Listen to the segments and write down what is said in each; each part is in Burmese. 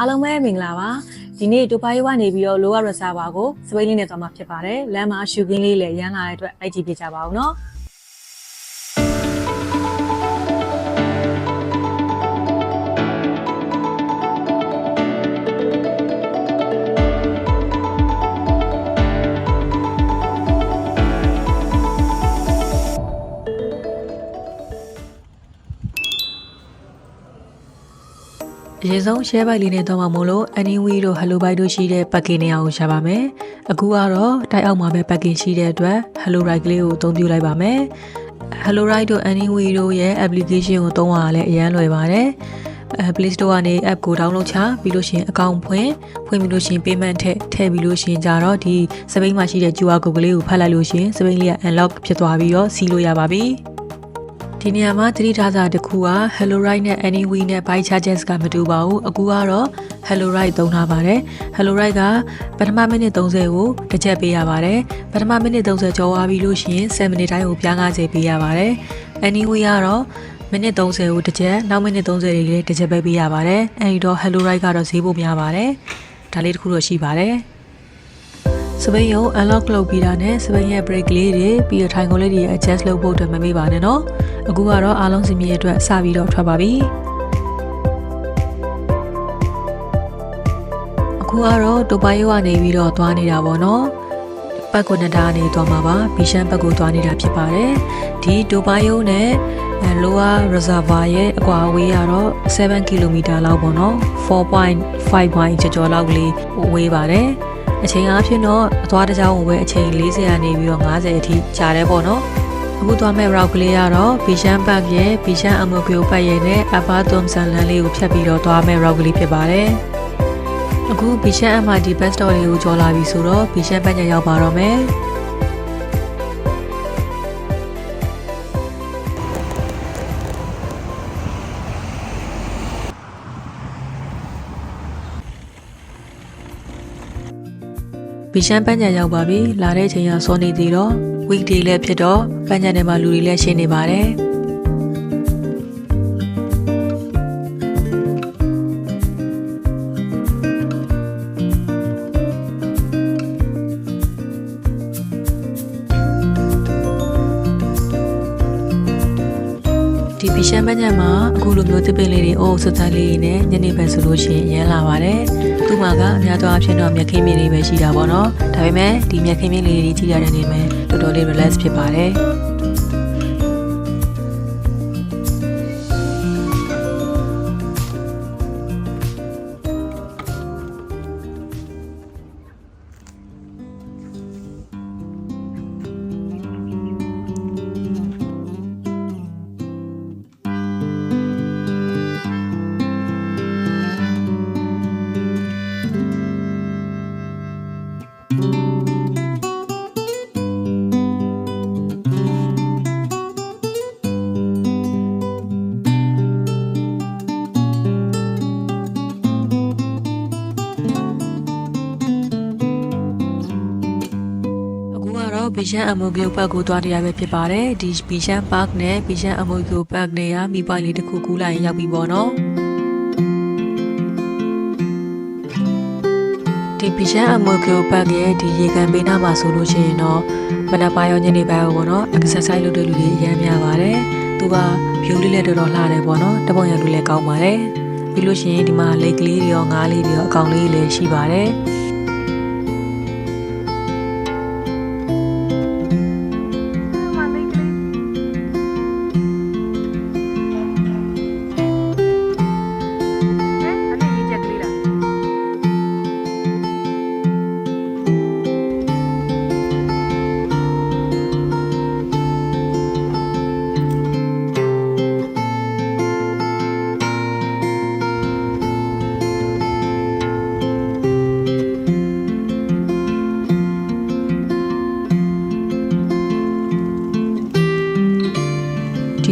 အားလုံးပဲမင်္ဂလာပါဒီနေ့ဒူဘိုင်းကနေပြီးတော့ lower reservoir ကိုစပိန်လေးနဲ့သွားမှာဖြစ်ပါတယ်လမ်းမှာရှူကင်းလေးလည်းရမ်းလာတဲ့အတွက်လိုက်ကြည့်ပြကြပါဦးနော်အ ရင်ဆုံး share bike လေးနဲ့တော့မှာမို့လို့ anyway တို့ hello bike တို့ရှိတဲ့ package နေရာကိုရှာပါမယ်။အခုကတော့တိုက်အောက်မှာပဲ package ရှိတဲ့အတွက် hello ride ကလေးကိုအသုံးပြုလိုက်ပါမယ်။ hello ride တို့ anyway တို့ရဲ့ application ကိုသုံးရတာလည်းအရန်လွယ်ပါတယ်။အဲ Play Store ကနေ app ကို download ချပြီးလို့ရှိရင် account ဖွင့်ဖွင့်ပြီးလို့ရှိရင် payment ထည့်ထည့်ပြီးလို့ရှိရင်ကြတော့ဒီစပိန်မှာရှိတဲ့ QR code ကလေးကိုဖတ်လိုက်လို့ရှိရင်စပိန်လေးက unlock ဖြစ်သွားပြီးတော့စီးလို့ရပါပြီ။ ဒီနေရာမှာသတိထားစာတစ်ခုက Hello Ride နဲ့ Anyway နဲ့ Buy Charges ကမတူပါဘူးအခုကတော့ Hello Ride သုံးထားပါတယ် Hello Ride ကပထမမိနစ်30ကိုတစ်ချက်ပေးရပါတယ်ပထမမိနစ်30ကျော်သွားပြီလို့ရှိရင်7မိနစ်တိုင်းကိုပြား5ချက်ပေးရပါတယ် Anyway ကတော့မိနစ်30ကိုတစ်ချက်နောက်မိနစ်30လေးလေးတစ်ချက်ပဲပေးရပါတယ်အဲဒီတော့ Hello Ride ကတော့ဈေးပိုများပါတယ်ဒါလေးတစ်ခုတော့ရှိပါတယ်စပိန်ကို unlock လုပ်ပြီးတာနဲ့စပိန်ရဲ့ break လေးတွေပြီးတော့ထိုင်ကုန်လေးတွေ adjust လုပ်ဖို့အတွက်မမေ့ပါနဲ့နော် အခုကတော့အားလုံးစင်မြေအတွက်စပြီးတော့ထွက်ပါပြီအခုကတော့တိုပိုင်ယိုကနေပြီးတော့သွားနေတာပေါ့နော်ပတ်ကိုနတာကနေသွားမှာပါဘီရှန်ပတ်ကိုသွားနေတာဖြစ်ပါတယ်ဒီတိုပိုင်ယိုနဲ့လိုဝါ reservoir ရဲ့အကွာအဝေးကတော့7 km လောက်ပေါ့နော်4.5 point ကျော်ကျော်လောက်ကလေးဝေးပါတယ်အချိန်အားဖြင့်တော့အသွားတစ်ကြောင်းကိုပဲအချိန်40ကနေပြီးတော့50အထိကြာတယ်ပေါ့နော် အခုသွားမဲ့ route ကလေးကတော့ဘီရှန်ဘတ်ရဲ့ဘီရှန်အမိုကီယိုဘတ်ရဲ့နဲ့အဘာသွမ်ဆန်လန်လေးကိုဖြတ်ပြီးတော့သွားမဲ့ route ကလေးဖြစ်ပါတယ်အခုဘီရှန် MRT bus stop လေးကိုကျော်လာပြီဆိုတော့ဘီရှန်ဘတ်ညရောက်ပါတော့မယ်ဘီရှန်ပန်းချံရောက်ပါပြီလာတဲ့အချိန်ကစောနေသေးတော့ weekday လည်းဖြစ်တော့ ပန်းချံထဲမှာလူတွေလည်းရှင်းနေပါတယ်ဒီဘီရှန်ပန်းချံမှာအခုလိုမျိုးတစ်ပင်လေးတွေအိုးစတိုင်းလေးတွေနဲ့ညနေဘက်ဆိုလို့ရှိရင်ရမ်းလာပါတယ် သူ့မှာကအများသောအားဖြင့်တော့မြက်ခင်းမြင်လေးပဲရှိတာပေါ့နော်ဒါပေမဲ့ဒီမြက်ခင်းမြင်လေးတွေကြီးရတဲ့နေမှာတော်တော်လေး relax ဖြစ်ပါတယ် အခုကတော့ဘီရှန်အမိုဂီယိုဘတ်ကိုသွားတရားပဲဖြစ်ပါတယ်ဒီဘီရှန်ပါနဲ့ဘီရှန်အမိုဂီယိုဘတ်နဲ့ကမိပွိုင်းလေးတစ်ခုကူးလိုက်ရင်ရောက်ပြီပေါ့နော်ဒီဘီရှန်အမိုဂီယိုဘတ်ရဲ့ဒီရေကန်ပေးနာမှာဆိုလို့ရှိရင်တော့မနက်ပိုင်းရောညနေပိုင်းရောပေါ့နော် exercise လုပ်တဲ့လူတွေအများများပါတယ်သူက view လေးလည်းတော်တော်လှတယ်ပေါ့နော်တပုံရလူလည်းကောင်းပါတယ်ပြီးလို့ရှိရင်ဒီမှာလေကလေးတွေရောငါးလေးတွေရောအကောင်လေးတွေလည်းရှိပါတယ်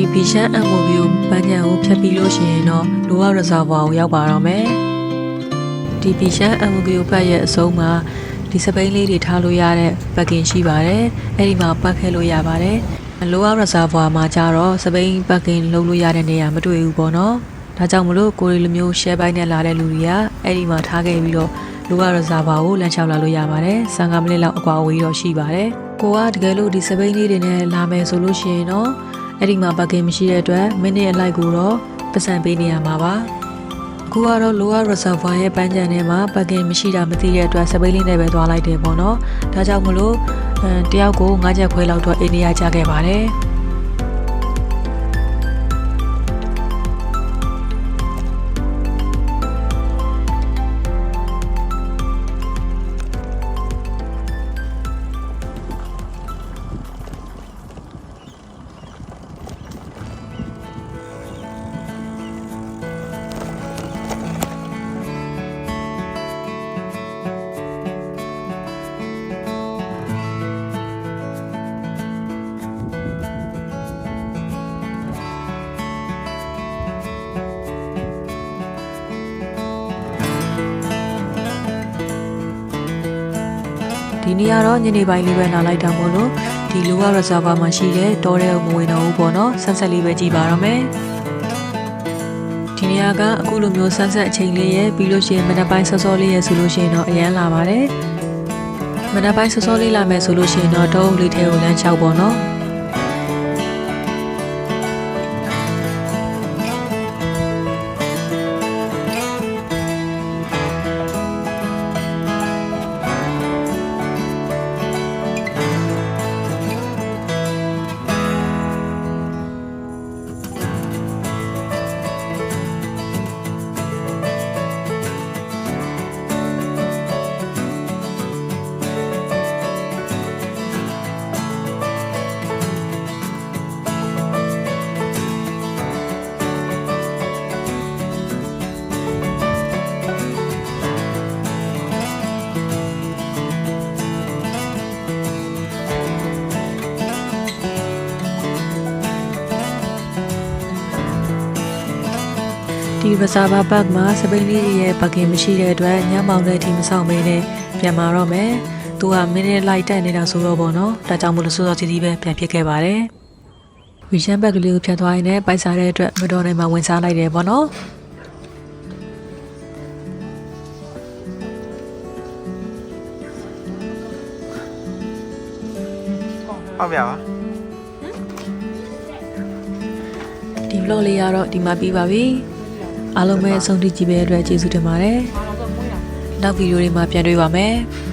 ဒီဘီရှန်အမိုဘီကိုပန်းညံကိုဖြတ်ပြီးလို့ရှိရင်တော့လိုဝရဇာဗာကိုရောက်ပါတော့မယ်ဒီဘီရှန်အမိုဘီကိုပတ်ရဲ့အဆုံးမှာဒီစပိန်လေးတွေထားလို့ရတဲ့ပက်ကင်ရှိပါတယ်အဲ့ဒီမှာပတ်ခဲလို့ရပါတယ်လိုဝရဇာဗာမှာကျတော့စပိန်ပက်ကင်လုံးလို့ရတဲ့နေရာမတွေ့ဘူးပေါ့နော်ဒါကြောင့်မလို့ကိုရီလိုမျိုး share ဘိုင်းနဲ့လာတဲ့လူတွေကအဲ့ဒီမှာထားခဲ့ပြီးတော့လူက reservoir ကိုလမ်းလျှောက်လာလို့ရပါတယ်။15မိနစ်လောက်အကွာအဝေးတော့ရှိပါတယ်။ကိုကတကယ်လို့ဒီစပိန်လေးတွေနဲ့လာမယ်ဆိုလို့ရှိရင်တော့ အဲ့ဒီမှာ parking မရှိတဲ့အတွက်မိနစ်အလိုက်ကိုတော့ပတ်စံပေးနေရမှာပါ။အခုကတော့ lower reservoir ရဲ့ပန်းချံထဲမှာ parking မရှိတာမသိတဲ့အတွက်စပိန်လေးနဲ့ပဲသွားလိုက်တယ်ပေါ့နော်။ဒါကြောင့်မလို့အဲတယောက်ကို9ချက်ခွဲလောက်တော့အိန္ဒိယကြခဲ့ပါတယ်။ နေ့ကတော့ညနေပိုင်းလေးပဲလာလိုက်တာမို့လို့ဒီလူက reservoir မှာရှိတဲ့တောထဲကိုမဝင်တော့ဘူးပေါ့နော်ဆက်ဆက်လေးပဲကြည်ပါတော့မယ်ဒီနေရာကအခုလိုမျိုးဆန်းဆက်အချိန်လေးရဲ့ပြီးလို့ရှိရင်မနက်ပိုင်းစောစောလေးရဲ့ဆိုလို့ရှိရင်တော့အရန်လာပါတယ်မနက်ပိုင်းစောစောလေးလာမယ်ဆိုလို့ရှိရင်တော့တုံးလေးထဲကိုလမ်းလျှောက်ပေါ့နော် ဒီဘဇာဘာဘတ်မှာစပိန်လေးတွေရဲ့ပကင်မရှိတဲ့အတွက်ညမောင်တဲ့အထိမဆောင်မင်းနဲ့ပြန်มาတော့မယ်။သူကမင်းနဲ့လိုက်တက်နေတာဆိုတော့ပေါ့နော်။ဒါကြောင့်မလို့စောစောစီးစီးပဲပြန်ဖြစ်ခဲ့ပါတယ်။ဝီရှန်ဘက်ကလေးကိုဖြတ်သွားရင်လည်းပိုက်စားတဲ့အတွက်မတော်နိုင်မှဝင်စားလိုက်တယ်ပေါ့နော်ဟုတ်ပြပါ။ဒီ vlog လေးကတော့ဒီမှာပြီးပါပြီ။ အားလုံးပဲအဆုံးထိကြည့်ပေးတဲ့အတွက်ကျေးဇူးတင်ပါတယ်။နောက်ဗီဒီယိုတွေမှာပြန်တွေ့ပါမယ်။